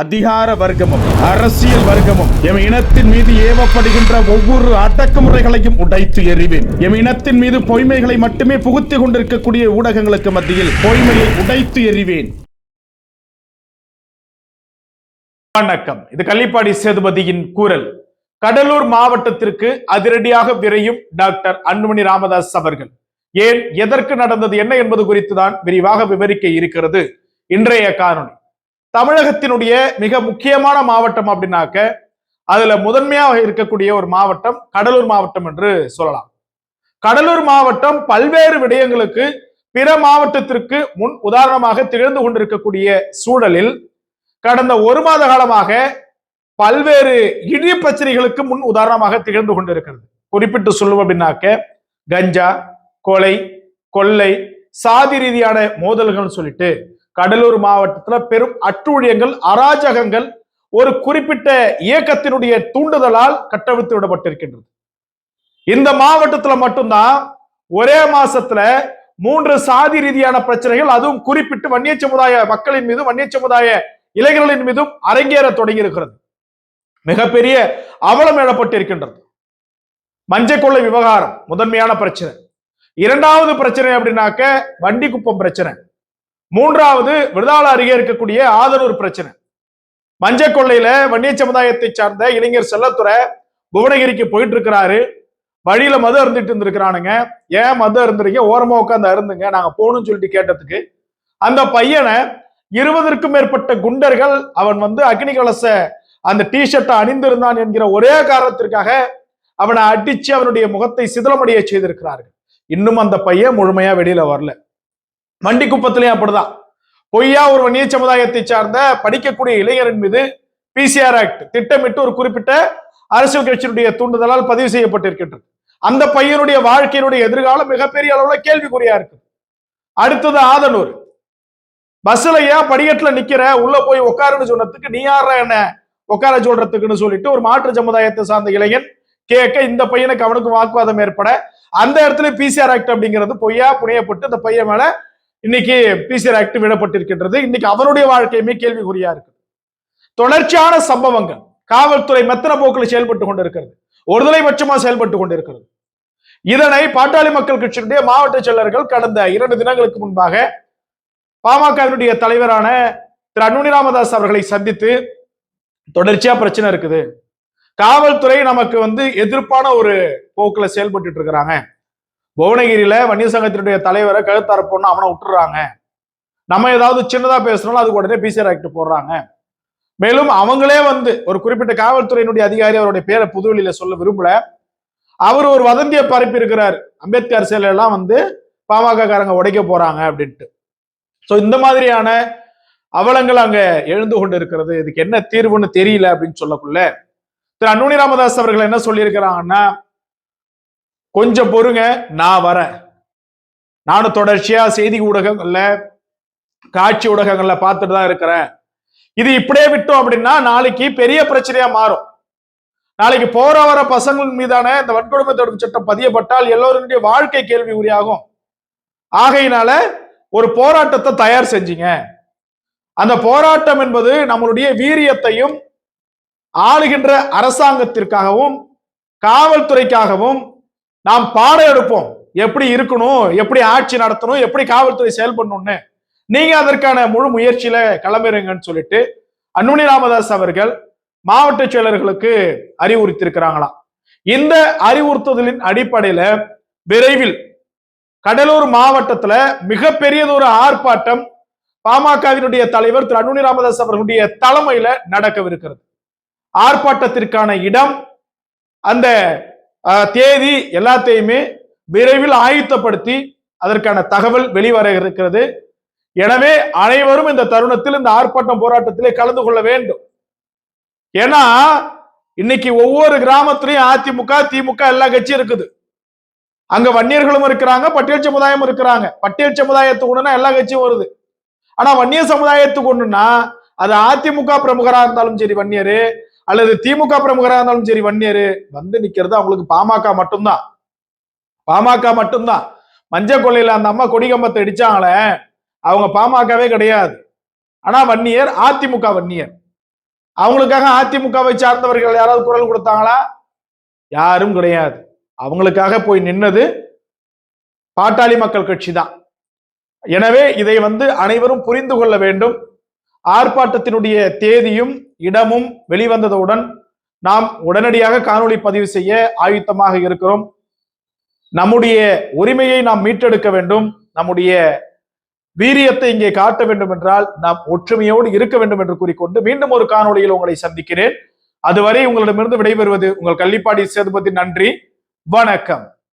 அதிகார வர்க்கமும் அரசியல் வர்க்கமும் எம் இனத்தின் மீது ஏவப்படுகின்ற ஒவ்வொரு அடக்குமுறைகளையும் உடைத்து எறிவேன். எம் இனத்தின் மீது பொய்மைகளை மட்டுமே புகுத்திக் கொண்டிருக்கக்கூடிய ஊடகங்களுக்கு மத்தியில் பொய்மையை உடைத்து எறிவேன். வணக்கம். இது கள்ளிப்பாடி சேதுபதியின் கூறல். கடலூர் மாவட்டத்திற்கு அதிரடியாக விரையும் டாக்டர் அன்புமணி ராமதாஸ் அவர்கள். ஏன் எதற்கு நடந்தது என்ன என்பது குறித்து தான் விரிவாக விவரிக்க இருக்கிறது. இன்றைய காரணம் தமிழகத்தினுடைய மிக முக்கியமான மாவட்டம் அப்படின்னாக்க அதுல முதன்மையாக இருக்கக்கூடிய ஒரு மாவட்டம் கடலூர் மாவட்டம் என்று சொல்லலாம். கடலூர் மாவட்டம் பல்வேறு விடயங்களுக்கு பிற மாவட்டத்திற்கு முன் உதாரணமாக திகழ்ந்து கொண்டிருக்கக்கூடிய சூழலில் கடந்த ஒரு மாத காலமாக பல்வேறு இடிய பிரச்சனைகளுக்கு முன் உதாரணமாக திகழ்ந்து கொண்டிருக்கிறது. குறிப்பிட்டு சொல்லுவோம் அப்படின்னாக்க கஞ்சா கொலை கொள்ளை சாதி ரீதியான மோதல்கள் சொல்லிட்டு கடலூர் மாவட்டத்துல பெரும் அட்டூழியங்கள் அராஜகங்கள் ஒரு குறிப்பிட்ட இயக்கத்தினுடைய தூண்டுதலால் கட்டவிழ்த்து விடப்பட்டிருக்கின்றது. இந்த மாவட்டத்துல மட்டும்தான் ஒரே மாசத்துல மூன்று சாதி ரீதியான பிரச்சனைகள் அதுவும் குறிப்பிட்டு வன்னிய சமுதாய மக்களின் மீதும் வன்னிய சமுதாய இளைஞர்களின் மீதும் அரங்கேற தொடங்கி இருக்கிறது மிகப்பெரிய அவலம் எழப்பட்டிருக்கின்றது. மஞ்சள் கொள்ளை விவகாரம் முதன்மையான பிரச்சனை. இரண்டாவது பிரச்சனை அப்படின்னாக்க வண்டி குப்பம் பிரச்சனை. மூன்றாவது விருதாள அருகே இருக்கக்கூடிய ஆதனூர் பிரச்சனை. மஞ்ச கொள்ளையில வன்னிய சமுதாயத்தை சார்ந்த இளைஞர் செல்லத்துறை புவனகிரிக்கு போயிட்டு இருக்கிறாரு வழியில மது அருந்துட்டு இருந்திருக்கிறானுங்க. ஏன் மது அருந்துறீங்க? ஓரமா உட்காந்து அருந்துங்க. நாங்க போகணும்னு சொல்லிட்டு கேட்டதுக்கு அந்த பையனை இருபதற்கும் மேற்பட்ட குண்டர்கள் அவன் வந்து அக்னி கலச அந்த டிஷர்ட்டை அணிந்திருந்தான் என்கிற ஒரே காரணத்திற்காக அவனை அடிச்சு அவனுடைய முகத்தை சிதலமடைய செய்திருக்கிறார்கள். இன்னும் அந்த பையன் முழுமையா வெளியில வரல. மண்டி குப்பத்திலையும் அப்படிதான். பொய்யா ஒரு வன்னிய சமுதாயத்தை சார்ந்த படிக்கக்கூடிய இளைஞரின் மீது பிசிஆர் ஆக்ட் திட்டமிட்டு ஒரு குறிப்பிட்ட அரசியல் கட்சியினுடைய தூண்டுதலால் பதிவு செய்யப்பட்டிருக்கின்றது. அந்த பையனுடைய வாழ்க்கையினுடைய எதிர்காலம் மிகப்பெரிய அளவுல கேள்விக்குறியா இருக்கு அடுத்தது ஆதனூர். பஸ்ல ஏன் படிக்கட்டுல நிக்கிற உள்ள போய் உட்காருன்னு சொன்னதுக்கு நீ யார என்ன? உட்கார சொல்றதுக்குன்னு சொல்லிட்டு ஒரு மாற்று சமுதாயத்தை சார்ந்த இளைஞன் கேட்க இந்த பையனுக்கு அவனுக்கு வாக்குவாதம் ஏற்பட அந்த இடத்துல பிசிஆர் ஆக்ட் அப்படிங்கிறது பொய்யா புனையப்பட்டு அந்த பையன் மேல இன்னைக்கு பிசிஆர் ஆக்ட் விடப்பட்டிருக்கின்றது. இன்னைக்கு அவருடைய வாழ்க்கையுமே கேள்விக்குறியா இருக்கு தொடர்ச்சியான சம்பவங்கள் காவல்துறை மெத்தன போக்கில் செயல்பட்டு கொண்டிருக்கிறது. ஒருதலை பட்சமா செயல்பட்டு கொண்டிருக்கிறது. இதனை பாட்டாளி மக்கள் கட்சியினுடைய மாவட்ட செயலர்கள் கடந்த இரண்டு தினங்களுக்கு முன்பாக பாமகவினுடைய தலைவரான திரு அன்புனி ராமதாஸ் அவர்களை சந்தித்து தொடர்ச்சியா பிரச்சனை இருக்குது. காவல்துறை நமக்கு வந்து எதிர்ப்பான ஒரு போக்குல செயல்பட்டு இருக்கிறாங்க. புவனகிரியில வன்னிய சங்கத்தினுடைய தலைவரை கழுத்தரப்போன்னு அவனை விட்டுறாங்க. நம்ம ஏதாவது சின்னதா பேசணும் அதுக்கு உடனே பிசிஆர் ஆக்ட் போடுறாங்க. மேலும் அவங்களே வந்து ஒரு குறிப்பிட்ட காவல்துறையினுடைய அதிகாரி அவருடைய பேரை புதுவெளியில சொல்ல விரும்பல. அவர் ஒரு வதந்தியை பரப்பி இருக்கிறார். அம்பேத்கர் சிலை எல்லாம் வந்து பாமக காரங்க உடைக்க போறாங்க அப்படின்ட்டு. சோ இந்த மாதிரியான அவலங்கள் அங்க எழுந்து கொண்டு இருக்கிறது இதுக்கு என்ன தீர்வுன்னு தெரியல அப்படின்னு சொல்லக்குள்ள. திரு அன்னுனி ராமதாஸ் அவர்கள் என்ன சொல்லியிருக்கிறாங்கன்னா கொஞ்சம் பொறுங்க நான் வரேன். நானும் தொடர்ச்சியா செய்தி ஊடகங்கள்ல காட்சி ஊடகங்கள்ல பார்த்துட்டு தான் இருக்கிறேன். இது இப்படியே விட்டோம் அப்படின்னா நாளைக்கு பெரிய பிரச்சனையா மாறும். நாளைக்கு போற வர பசங்கள் மீதான இந்த வன்கொடுமை தடுப்பு சட்டம் பதியப்பட்டால் எல்லோருடைய வாழ்க்கை கேள்வி உரியாகும். ஆகையினால ஒரு போராட்டத்தை தயார் செஞ்சீங்க. அந்த போராட்டம் என்பது நம்மளுடைய வீரியத்தையும் ஆளுகின்ற அரசாங்கத்திற்காகவும் காவல்துறைக்காகவும் நாம் பாடம் எடுப்போம். எப்படி இருக்கணும் எப்படி ஆட்சி நடத்தணும் எப்படி காவல்துறை செயல்படணும்னு. நீங்க அதற்கான முழு முயற்சியில கிளம்பிடுங்கன்னு சொல்லிட்டு அன்புமணி ராமதாஸ் அவர்கள் மாவட்ட செயலர்களுக்கு அறிவுறுத்தியிருக்கிறாங்களாம் இந்த அறிவுறுத்துதலின் அடிப்படையில விரைவில் கடலூர் மாவட்டத்துல மிகப்பெரியதொரு ஒரு ஆர்ப்பாட்டம் பாமகவினுடைய தலைவர் திரு அன்புமணி ராமதாஸ் அவர்களுடைய தலைமையில நடக்கவிருக்கிறது. ஆர்ப்பாட்டத்திற்கான இடம் அந்த தேதி எல்லாத்தையுமே விரைவில் ஆயுத்தப்படுத்தி அதற்கான தகவல் வெளிவர இருக்கிறது. எனவே அனைவரும் இந்த தருணத்தில் இந்த ஆர்ப்பாட்டம் போராட்டத்திலே கலந்து கொள்ள வேண்டும். ஏன்னா இன்னைக்கு ஒவ்வொரு கிராமத்திலையும் அதிமுக திமுக எல்லா கட்சியும் இருக்குது. அங்க வன்னியர்களும் இருக்கிறாங்க பட்டியல் சமுதாயமும் இருக்கிறாங்க. பட்டியல் சமுதாயத்துக்கு ஒண்ணுனா எல்லா கட்சியும் வருது. ஆனா வன்னிய சமுதாயத்துக்கு ஒண்ணுன்னா அது அதிமுக பிரமுகரா இருந்தாலும் சரி வன்னியரு அல்லது திமுக பிரமுகராக இருந்தாலும் சரி வன்னியர் வந்து நிக்கிறது அவங்களுக்கு பாமக மட்டும்தான். பாமக மட்டும்தான். மஞ்ச கொள்ளையில அந்த அம்மா கொடிகம்பத்தை அடிச்சாங்களே அவங்க பாமகவே கிடையாது. ஆனா வன்னியர் அதிமுக வன்னியர். அவங்களுக்காக அதிமுகவை சார்ந்தவர்கள் யாராவது குரல் கொடுத்தாங்களா? யாரும் கிடையாது. அவங்களுக்காக போய் நின்னது பாட்டாளி மக்கள் கட்சி தான் எனவே இதை வந்து அனைவரும் புரிந்து கொள்ள வேண்டும். ஆர்ப்பாட்டத்தினுடைய தேதியும் இடமும் வெளிவந்ததுடன் நாம் உடனடியாக காணொளி பதிவு செய்ய ஆயுத்தமாக இருக்கிறோம். நம்முடைய உரிமையை நாம் மீட்டெடுக்க வேண்டும். நம்முடைய வீரியத்தை இங்கே காட்ட வேண்டும் என்றால் நாம் ஒற்றுமையோடு இருக்க வேண்டும் என்று கூறிக்கொண்டு மீண்டும் ஒரு காணொளியில் உங்களை சந்திக்கிறேன். அதுவரை உங்களிடமிருந்து விடைபெறுவது உங்கள் கள்ளிப்பாடி சேதுபதி நன்றி. வணக்கம்.